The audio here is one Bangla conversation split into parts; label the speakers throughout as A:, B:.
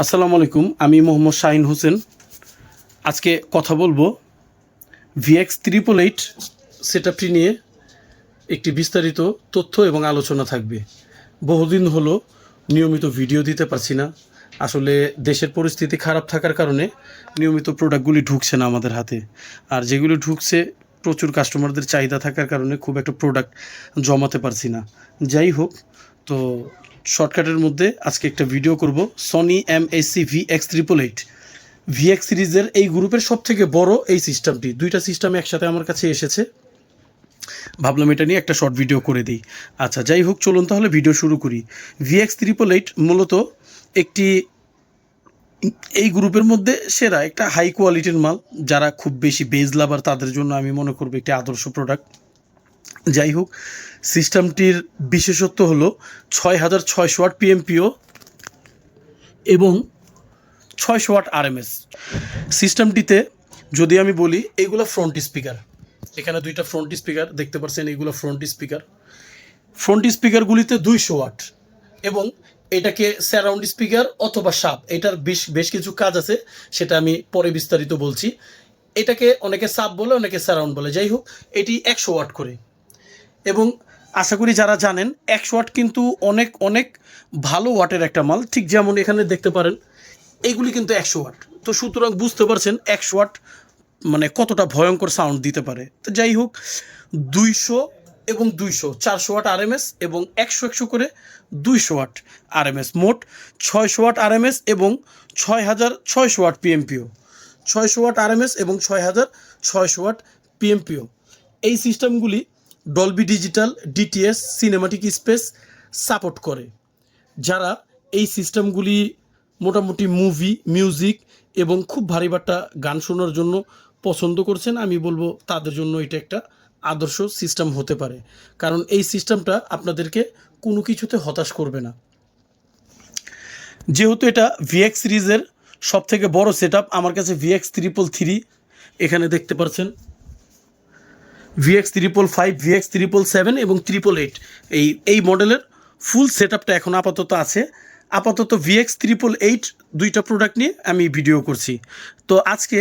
A: আসসালামু আলাইকুম আমি মোহাম্মদ শাহিন হোসেন। আজকে কথা বলব ভিএক্স ত্রিপল এইট সেটআপটি নিয়ে একটি বিস্তারিত তথ্য এবং আলোচনা থাকবে। বহুদিন হলো নিয়মিত ভিডিও দিতে পারছি না। আসলে দেশের পরিস্থিতি খারাপ থাকার কারণে নিয়মিত প্রোডাক্টগুলি ঢুকছে না আমাদের হাতে। আর যেগুলি ঢুকছে প্রচুর কাস্টমারদের চাহিদা থাকার কারণে খুব একটা প্রোডাক্ট জমাতে পারছি না। যাই হোক, তো শর্টকাটের মধ্যে আজকে একটা ভিডিও করব। Sony M AC V X triple eight VX সিরিজের এই গ্রুপের সব থেকে বড় এই সিস্টেমটি দুইটা সিস্টেম একসাথে আমার কাছে এসেছে। ভাবলাম এটা নিয়ে একটা শর্ট ভিডিও করে দিই। আচ্ছা যাই হোক, চলুন তাহলে ভিডিও শুরু করি। ভিএক্স ট্রিপল এইট মূলত একটি এই গ্রুপের মধ্যে সেরা একটা হাই কোয়ালিটির মাল, যারা খুব বেশি বেজ লাভার তাদের জন্য আমি মনে করব একটি আদর্শ প্রোডাক্ট যাই হোক সিস্টেমটির বিশেষত্ব হলো ছয় হাজার ছয়শো ওয়াট পিএমপিও এবং ছয়শো ওয়াট আরএমএস সিস্টেমটিতে যদি আমি বলি এইগুলো ফ্রন্ট স্পিকার এখানে দুইটা ফ্রন্ট স্পিকার দেখতে পাচ্ছেন এইগুলো ফ্রন্ট স্পিকার ফ্রন্ট স্পিকারগুলিতে দুইশো ওয়াট এবং এটাকে স্যারাউন্ড স্পিকার অথবা সাপ, এটার বেশ বেশ কিছু কাজ আছে, সেটা আমি পরে বিস্তারিত বলছি। এটাকে অনেকে সাপ বলে, অনেকে স্যারাউন্ড বলে। যাই হোক, এটি একশো ওয়াট করে। এবং আশা করি যারা জানেন, একশো ওয়াট কিন্তু অনেক অনেক ভালো ওয়াটের একটা মাল। ঠিক যেমন এখানে দেখতে পারেন, এগুলি কিন্তু একশো ওয়াট। তো সুতরাং বুঝতে পারছেন, একশো ওয়াট মানে কতটা ভয়ঙ্কর সাউন্ড দিতে পারে। তো যাই হোক, দুইশো এবং দুইশো, চারশো ওয়াট আরএমএস এবং একশো একশো করে দুইশো ওয়াট আরএমএস মোট ছয়শো ওয়াট আরএমএস এবং ছয় হাজার ছয়শো ওয়াট পিএমপিও ছয়শো ওয়াট আরএমএস এবং ছয় হাজার ছয়শো ওয়াট পিএমপিও এই সিস্টেমগুলি Dolby digital DTS cinematic space support করে। যারা এই সিস্টেমগুলি মোটামুটি মুভি মিউজিক এবং খুব ভারী বাট্টা গান শোনার জন্য পছন্দ করছেন, আমি বলব তাদের জন্য এটা একটা আদর্শ সিস্টেম হতে পারে। কারণ এই সিস্টেমটা আপনাদেরকে কোনো কিছুতে হতাশ করবে না। যেহেতু এটা ভিএক্স সিরিজের সব থেকে বড় সেট আমার কাছে ভিএক্স ত্রিপল থ্রি এখানে দেখতে পাচ্ছেন। VX triple five VX triple seven এবং ত্রিপল এইট এই এই মডেলের ফুল সেট এখন আপাতত আছে। আপাতত ভিএক্স ত্রিপল এইট দুইটা প্রোডাক্ট নিয়ে আমি ভিডিও করছি। তো আজকে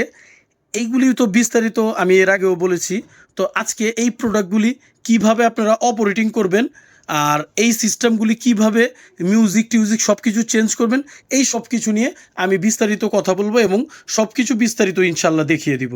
A: এইগুলি তো বিস্তারিত আমি এর আগেও বলেছি। তো আজকে এই প্রোডাক্টগুলি কীভাবে আপনারা অপারেটিং করবেন আর এই সিস্টেমগুলি কীভাবে মিউজিক টিউজিক সব কিছু চেঞ্জ করবেন, এই সব কিছু নিয়ে আমি বিস্তারিত কথা বলব এবং সব কিছু বিস্তারিত ইনশাল্লাহ দেখিয়ে দিব।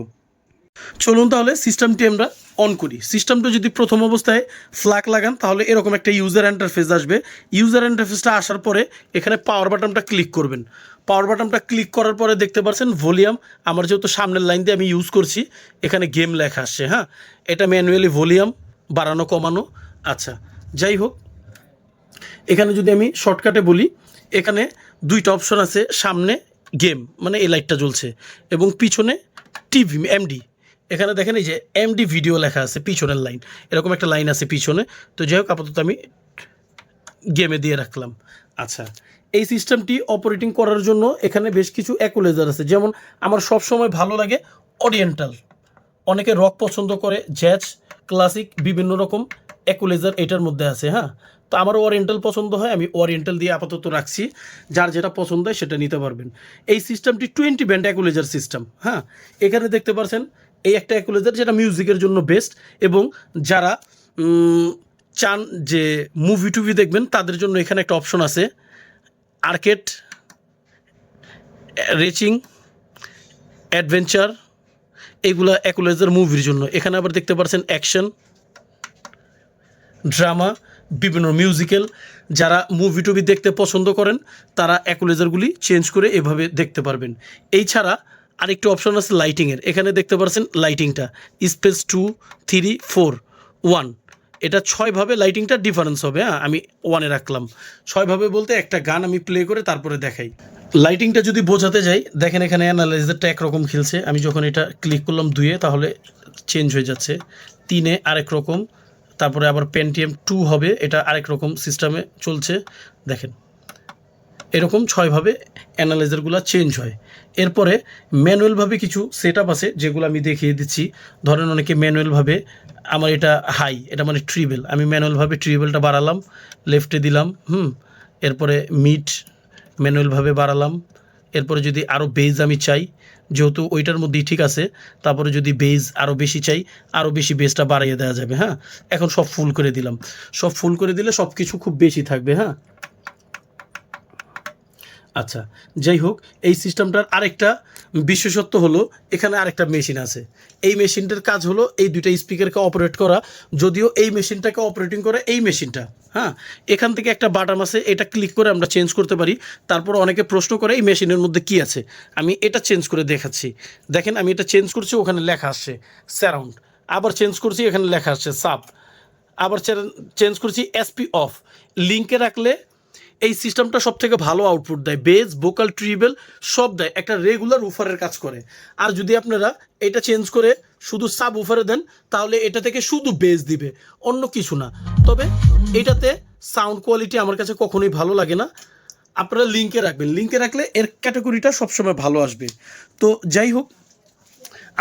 A: চলুন তাহলে সিস্টেমটি আমরা অন করি। সিস্টেমটা যদি প্রথম অবস্থায় ফ্ল্যাগ লাগান, তাহলে এরকম একটা ইউজার ইন্টারফেস আসবে। ইউজার ইন্টারফেসটা আসার পরে এখানে পাওয়ার বাটনটা ক্লিক করবেন। পাওয়ার বাটনটা ক্লিক করার পরে দেখতে পাচ্ছেন ভলিউম আমার যেহেতু সামনের লাইন দিয়ে আমি ইউজ করছি, এখানে গেম লেখা আসছে হ্যাঁ? এটা ম্যানুয়ালি ভলিউম বাড়ানো, কমানো আচ্ছা যাই হোক। এখানে যদি আমি শর্টকাটে বলি, এখানে দুইটা অপশন আছে, সামনে গেম মানে এই লাইটটা জ্বলছে, এবং পিছনে টিভি এমডি এখানে দেখেন এই যে এমডি ভিডিও লেখা আছে, পিছনের লাইন এরকম একটা লাইন আছে পিছনে। তো যাই হোক, আপাতত আমি গেমে দিয়ে রাখলাম। আচ্ছা এই সিস্টেমটি অপারেটিং করার জন্য এখানে বেশ কিছু অ্যাকুলেজার আছে। যেমন, আমার সব সময় ভালো লাগে অরিয়েন্টাল অনেকে রক পছন্দ করে জ্যাজ ক্লাসিক বিভিন্ন রকম অ্যাকুলেজার এটার মধ্যে আছে হ্যাঁ? তো আমারও ওরিয়েন্টাল পছন্দ হয়, আমি ওরিয়েন্টাল দিয়ে আপাতত রাখছি। যার যেটা পছন্দ হয় সেটা নিতে পারবেন। এই সিস্টেমটি টোয়েন্টি ব্যান্ড অ্যাকুলেজার সিস্টেম হ্যাঁ? এখানে দেখতে পাচ্ছেন এই একটা অ্যাকুলেজার যেটা মিউজিকের জন্য বেস্ট এবং যারা চান যে মুভি টুভি দেখবেন, তাদের জন্য এখানে একটা অপশন আছে। আর্কেট রেচিং অ্যাডভেঞ্চার এইগুলা অ্যাকুলেজার মুভির জন্য। এখানে আবার দেখতে পাচ্ছেন অ্যাকশন ড্রামা বিভিন্ন মিউজিক্যাল যারা মুভি টুভি দেখতে পছন্দ করেন, তারা অ্যাকুলেজারগুলি চেঞ্জ করে এভাবে দেখতে পারবেন। এই ছাড়া আরেকটি অপশন আছে লাইটিংয়ের এখানে দেখতে পাচ্ছেন লাইটিংটা space two three four one এটা ছয়ভাবে লাইটিংটা ডিফারেন্স হবে হ্যাঁ? আমি ওয়ানে রাখলাম। ছয়ভাবে বলতে একটা গান আমি প্লে করে তারপরে দেখাই। লাইটিংটা যদি বোঝাতে যাই, দেখেন এখানে অ্যানালাইজারটা একরকম খেলছে। আমি যখন এটা ক্লিক করলাম দুয়ে তাহলে চেঞ্জ হয়ে যাচ্ছে। তিনে আরেক রকম। তারপরে আবার পেন্টিএম টু হবে। এটা আরেক রকম সিস্টেমে চলছে। দেখেন। এরকম ছয়ভাবে অ্যানালাইজারগুলো চেঞ্জ হয়। এরপরে ম্যানুয়ালভাবে কিছু সেট আপ আছে, যেগুলো আমি দেখিয়ে দিচ্ছি। ধরেন অনেকে ম্যানুয়ালভাবে আমার এটা হাই এটা মানে ট্রিবেল আমি ম্যানুয়ালভাবে ট্রিবেলটা বাড়ালাম লেফটে দিলাম, হুম, এরপরে মিট ম্যানুয়ালভাবে বাড়ালাম। এরপরে যদি আরও বেজ আমি চাই, যেহেতু ওইটার মধ্যেই ঠিক আছে, তারপরে যদি বেজ আরও বেশি চাই আরও বেশি বেজটা বাড়িয়ে দেওয়া যাবে হ্যাঁ? এখন সব ফুল করে দিলাম। সব ফুল করে দিলে সব কিছু খুব বেশি থাকবে হ্যাঁ? আচ্ছা যাই হোক, এই সিস্টেমটার আরেকটা বিশেষত্ব হলো, এখানে আরেকটা মেশিন আছে। এই মেশিনটার কাজ হলো এই দুইটা স্পিকারকে অপারেট করা, যদিও এই মেশিনটাকে অপারেটিং করে এই মেশিনটা হ্যাঁ? এখান থেকে একটা বাটাম আছে, এটা ক্লিক করে আমরা চেঞ্জ করতে পারি। তারপর অনেকে প্রশ্ন করে, এই মেশিনের মধ্যে কি আছে? আমি এটা চেঞ্জ করে দেখাচ্ছি। দেখেন, আমি এটা চেঞ্জ করছি, ওখানে লেখা আসছে স্যারাউন্ড আবার চেঞ্জ করছি, এখানে লেখা আসছে সাপ আবার চেঞ্জ করছি, এসপি অফ। লিঙ্কে রাখলে এই সিস্টেমটা সব থেকে ভালো আউটপুট দেয়। বেজ ভোকাল ট্রিবেল সব দেয়। একটা রেগুলার উফারের কাজ করে। আর যদি আপনারা এটা চেঞ্জ করে শুধু সাব উফারে দেন, তাহলে এটা থেকে শুধু বেজ দিবে। অন্য কিছু না। তবে এটাতে সাউন্ড কোয়ালিটি আমার কাছে কখনোই ভালো লাগে না। আপনারা লিঙ্কে রাখবেন। লিঙ্কে রাখলে এর ক্যাটাগরিটা সবসময় ভালো আসবে। তো যাই হোক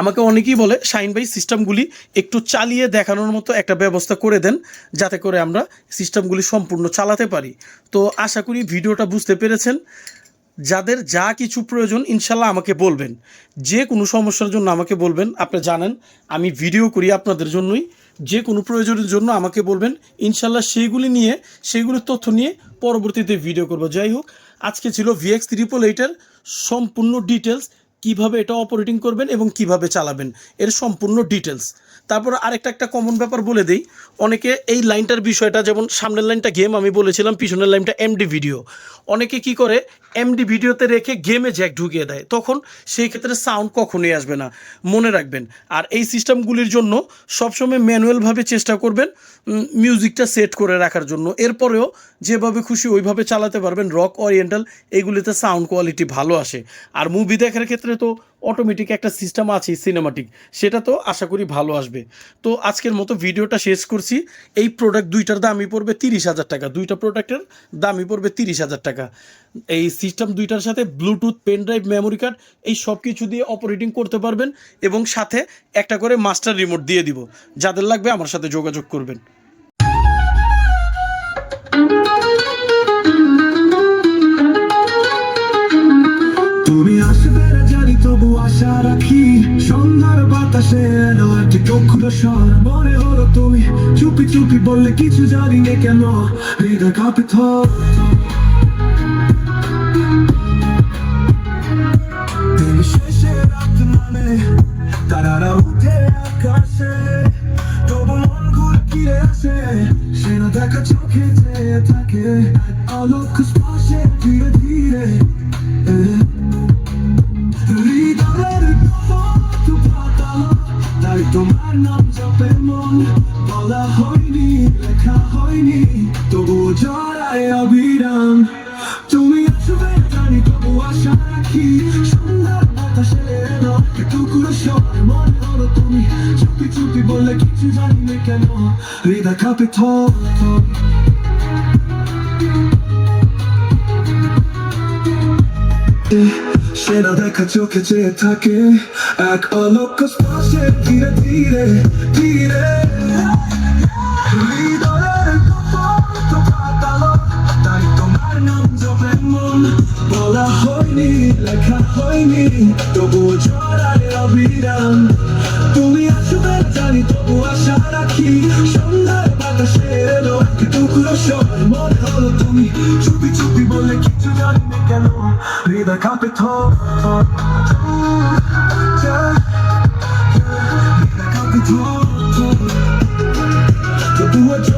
A: আমাকে অনেকেই বলে শাইন ভাই সিস্টেমগুলি একটু চালিয়ে দেখানোর মতো একটা ব্যবস্থা করে দেন, যাতে করে আমরা সিস্টেমগুলি সম্পূর্ণ চালাতে পারি। তো আশা করি ভিডিওটা বুঝতে পেরেছেন। যাদের যা কিছু প্রয়োজন, ইনশাল্লাহ আমাকে বলবেন। যে কোনো সমস্যার জন্য আমাকে বলবেন, আপনি জানেন, আমি ভিডিও করি আপনাদের জন্যই। যে কোনো প্রয়োজনের জন্য আমাকে বলবেন, ইনশাল্লাহ সেইগুলি নিয়ে, সেইগুলির তথ্য নিয়ে পরবর্তীতে ভিডিও করব। যাই হোক, আজকে ছিল ভিএক্স ত্রিপল এইটের সম্পূর্ণ ডিটেলস কীভাবে এটা অপারেটিং করবেন এবং কীভাবে চালাবেন, এর সম্পূর্ণ ডিটেলস তারপর আরেকটা একটা কমন ব্যাপার বলে দিই, অনেকে এই লাইনটার বিষয়টা, যেমন সামনের লাইনটা গেম আমি বলেছিলাম, পিছনের লাইনটা এমডি ভিডিও অনেকে কি করে এমডি ভিডিওতে রেখে গেমে জ্যাক ঢুকিয়ে দেয়, তখন সেই ক্ষেত্রে সাউন্ড কখনোই আসবে না। মনে রাখবেন, আর এই সিস্টেমগুলির জন্য সবসময় ম্যানুয়ালভাবে চেষ্টা করবেন মিউজিকটা সেট করে রাখার জন্য। এরপরেও যেভাবে খুশি ওইভাবে চালাতে পারবেন রক ওরিয়েন্টাল এগুলিতে সাউন্ড কোয়ালিটি ভালো আসে। আর মুভি দেখার ক্ষেত্রে তো অটোমেটিক একটা সিস্টেম আছে সিনেমাটিক সেটা তো আশা করি ভালো আসবে। তো আজকের মতো ভিডিওটা শেষ করছি। এই প্রোডাক্ট দুইটার দামই পড়বে তিরিশ হাজার টাকা। দুইটা প্রোডাক্টের দামই পড়বে তিরিশ হাজার টাকা। এই সিস্টেম দুইটার সাথে Bluetooth pen drive memory card এই সব কিছু দিয়ে অপারেটিং করতে পারবেন এবং সাথে একটা করে মাস্টার রিমোট দিয়ে দিব। যাদের লাগবে আমার সাথে যোগাযোগ করবেন।
B: তুমি আসবে তবু আশা রাখি, সন্ধ্যার বাতাসে এলো একটি চক্ষুর মনে হলো তুমি চুপি চুপি বললে কিছু জানি না কেন, হৃদয় কাঁপে থর তারারা উঠে আকাশে। তবু মন ঘুরে সে না দেখা চোখে থাকে। আলোক স্পর্শে ধীরে ধীরে মন, বলা হয়নি, লেখা হয়নি তবু জড়ায় অবিরাম। তুমি আসবে, জানি তবু আশা রাখি, সন্ধ্যার বাতাসে টুকরো সময় মনে তুমি। চুপি চুপি বললে কিছু জানি না কেন, হৃদয় কাঁপে থর। সেনা দেখা চোখে চেয়ে থাকে, এক অলক্ষ স্পর্শে ধীরে ধীরে ধীরে। বলা হয়নি, লেখা হয়নি, তবু জড়ায় অবিরাম তুমি আসবে জানি, তবু আশা রাখি, সন্ধ্যার বাতাসে এলো এক টুকরো সময় মনে হলো তুমি চুপি চুপি বলে কিছু জানি না কেন। be the capital. Yeah, be the capital. To do a job.